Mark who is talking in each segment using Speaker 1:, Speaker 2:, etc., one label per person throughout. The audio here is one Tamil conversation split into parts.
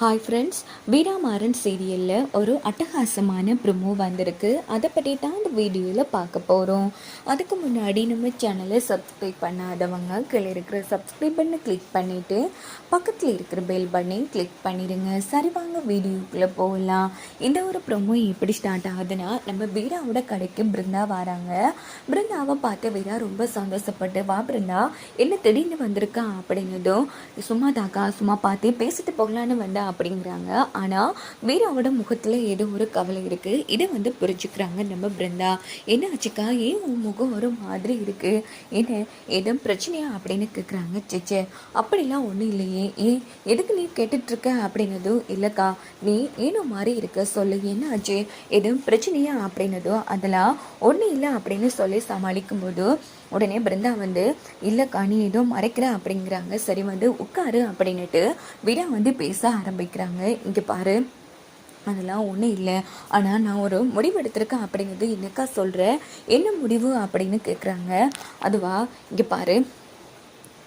Speaker 1: ஹாய் ஃப்ரெண்ட்ஸ் வீராமாறன் சீரியலில் ஒரு அட்டகாசமான ப்ரொமோ வந்திருக்கு. அதை பற்றி தான் இந்த வீடியோவில் பார்க்க போகிறோம் அதுக்கு முன்னாடி நம்ம சேனலை சப்ஸ்கிரைப் பண்ணாதவங்க கீழே இருக்கிற சப்ஸ்கிரைப் பண்ணை கிளிக் பண்ணிவிட்டு பக்கத்தில் இருக்கிற பெல் பண்ணி கிளிக் பண்ணிடுங்க. சரி வாங்க வீடியோக்குள்ளே போகலாம். இந்த ஒரு ப்ரொமோ எப்படி ஸ்டார்ட் ஆகுதுன்னா நம்ம வீராவோட கடைக்கு பிருந்தா வராங்க. பிருந்தாவை பார்த்து வீரா ரொம்ப சந்தோஷப்பட்டு வா பிருந்தா என்ன திடீர்னு வந்திருக்கா? அப்படின்னதும் சும்மா தாக்கா சும்மா பார்த்து பேசிட்டு போகலான்னு வந்தா அப்படிங்கிறாங்க. ஆனால் வீராவோட முகத்தில் ஏதோ ஒரு கவலை இருக்குது இதை வந்து புரிஞ்சுக்கிறாங்க நம்ம பிருந்தா. என்ன ஆச்சுக்கா? ஏன் உன் முகம் ஒரு மாதிரி இருக்குது என்ன எதும் பிரச்சனையா? அப்படின்னு கேட்குறாங்க சேச்சே. அப்படிலாம் ஒன்றும் இல்லையே. ஏன் எதுக்கு நீ கேட்டுட்ருக்க? அப்படின்னதும் இல்லைக்கா. நீ ஏனோ மாதிரி இருக்க சொல்லு. என்ன ஆச்சு? எதுவும் பிரச்சனையா? அப்படின்னதும் அதெல்லாம் ஒன்றும் இல்லை அப்படின்னு சொல்லி சமாளிக்கும் போது உடனே பிருந்தா வந்து இல்லைக்கா நீ ஏதோ மறைக்கிற அப்படிங்கிறாங்க. சரி வந்து உட்காரு அப்படின்னுட்டு விடா வந்து பேச ஆரம்பிக்கிறாங்க இங்கே பாரு. அதெல்லாம் ஒன்றும் இல்லை. ஆனால் நான் ஒரு முடிவு எடுத்திருக்கேன் அப்படிங்கிறது என்னக்கா சொல்கிறேன் என்ன முடிவு அப்படின்னு கேட்குறாங்க அதுவா? இங்கே பாரு.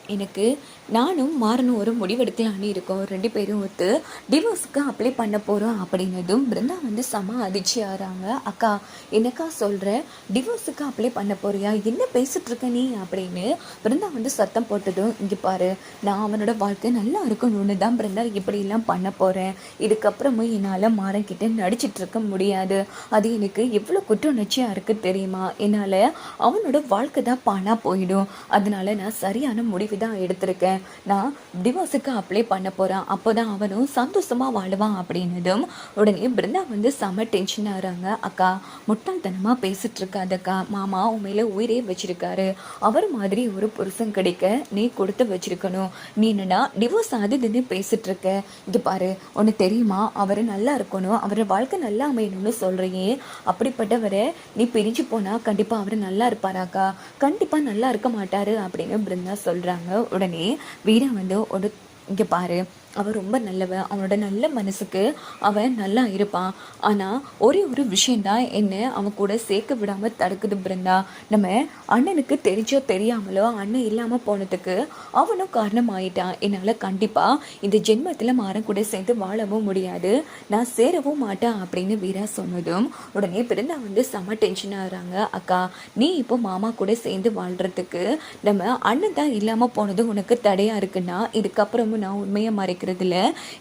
Speaker 1: எனக்கு நானும் மாறணும் ஒரு முடிவெடுக்கலான்னு இருக்கோம். ரெண்டு பேரும் ஒத்து டிவோர்ஸுக்கு அப்ளை பண்ண போகிறோம் அப்படின்னதும் பிருந்தா வந்து செம அதிர்ச்சி ஆகிறாங்க அக்கா என்னக்கா சொல்கிற டிவோர்ஸுக்கு அப்ளை பண்ண போறியா? என்ன பேசிட்டு இருக்க நீ? அப்படின்னு பிருந்தா வந்து சத்தம் போட்டதும் இங்கே பாரு நான் அவனோட வாழ்க்கை நல்லா இருக்கணும்னு தான் பிருந்தா இப்படிலாம் பண்ண போகிறேன் இதுக்கப்புறமும் என்னால் மாறன்கிட்ட நடிச்சிட்டு இருக்க முடியாது. அது எனக்கு எவ்வளோ குற்றுணர்ச்சியாக இருக்குது தெரியுமா? என்னால் அவனோட வாழ்க்கை தான் பானா போயிடும். அதனால நான் சரியான முடிவு தான் எடுத்திருக்கேன். நான் டிவோர்ஸுக்கு அப்ளை பண்ண போகிறேன் அப்போ தான் அவனும் சந்தோஷமாக வாழுவான் அப்படின்னதும் உடனே பிருந்தா வந்து செம டென்ஷன் ஆகிறாங்க அக்கா முட்டாள்தனமாக பேசிட்டு இருக்காதக்கா மாமா உண்மையில் உயிரே வச்சிருக்காரு. அவர் மாதிரி ஒரு புருஷன் கிடைக்க நீ கொடுத்து வச்சிருக்கணும். நீ என்னன்னா டிவோர்ஸ் ஆகுதுன்னு பேசிட்டு இருக்க? இது பாரு உனக்கு தெரியுமா? அவர் நல்லா இருக்கணும். அவர் வாழ்க்கை நல்லா அமையணும்னு சொல்கிறியே அப்படிப்பட்டவரை நீ பிரிஞ்சு போனால் கண்டிப்பாக அவர் நல்லா இருப்பாராக்கா கண்டிப்பாக நல்லா இருக்க மாட்டார் அப்படின்னு பிருந்தா சொல்கிறாங்க உடனே வீரன் வந்து ஒரு இங்கே பாரு. அவன் ரொம்ப நல்லவன் அவனோட நல்ல மனசுக்கு அவன் நல்லா இருப்பான். ஆனால் ஒரே ஒரு விஷயந்தான் என்ன அவன் கூட சேர்க்க விடாமல் தடுக்குது பிருந்தா. நம்ம அண்ணனுக்கு தெரிஞ்சோ தெரியாமலோ அண்ணன் இல்லாமல் போனதுக்கு அவனும் காரணம் ஆயிட்டான் என்னால் கண்டிப்பாக இந்த ஜென்மத்தில் மாறன் கூட சேர்ந்து வாழவும் முடியாது. நான் சேரவும் மாட்டேன் அப்படின்னு வீரா சொன்னதும் உடனே பிருந்தா வந்து செம டென்ஷன் ஆகிறாங்க அக்கா நீ இப்போ மாமா கூட சேர்ந்து வாழ்கிறதுக்கு நம்ம அண்ணன் தான் இல்லாமல் போனது உனக்கு தடையாக இருக்குன்னா இதுக்கப்புறமும் நான் உண்மையை மறைக்க வைக்கிறதுல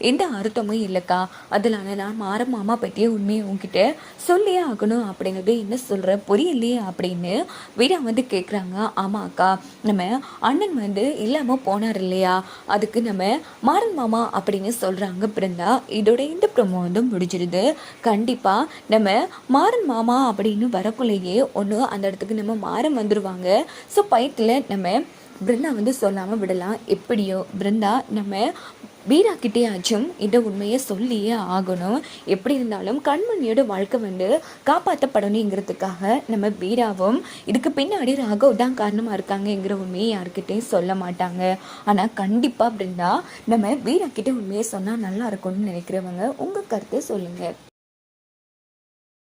Speaker 1: எந்த அர்த்தமும் இல்லைக்கா. அதனால நான் மாற மாமா பற்றிய உண்மையை உங்ககிட்ட சொல்லியே ஆகணும் அப்படிங்கிறது என்ன சொல்கிற புரியலையே அப்படின்னு வீரா வந்து கேட்குறாங்க ஆமாம் அக்கா நம்ம அண்ணன் வந்து இல்லாமல் போனார் இல்லையா? அதுக்கு நம்ம மாறன் மாமா அப்படின்னு சொல்கிறாங்க பிருந்தா. இதோட இந்த ப்ரொமோ வந்து முடிஞ்சிருது. கண்டிப்பாக நம்ம மாறன் மாமா அப்படின்னு வரக்குள்ளேயே ஒன்று அந்த இடத்துக்கு நம்ம மாறன் வந்துடுவாங்க ஸோ பயத்தில் நம்ம பிருந்தா வந்து சொல்லாமல் விடலாம். எப்படியோ பிருந்தா நம்ம வீரா கிட்டேயாச்சும் இந்த உண்மையை சொல்லியே ஆகணும். எப்படி இருந்தாலும் கண்மணியோட வாழ்க்கை வந்து காப்பாற்றப்படணுங்கிறதுக்காக நம்ம வீராவும் இதுக்கு பின்னாடி ராகவ் தான் காரணமாக இருக்காங்கங்கிற உண்மையை யாருக்கிட்டையும் சொல்ல மாட்டாங்க. ஆனால் கண்டிப்பாக அப்படின்னா நம்ம வீரா கிட்டே உண்மையை சொன்னால் நல்லா இருக்கும்னு நினைக்கிறவங்க உங்கள் கருத்தை சொல்லுங்கள்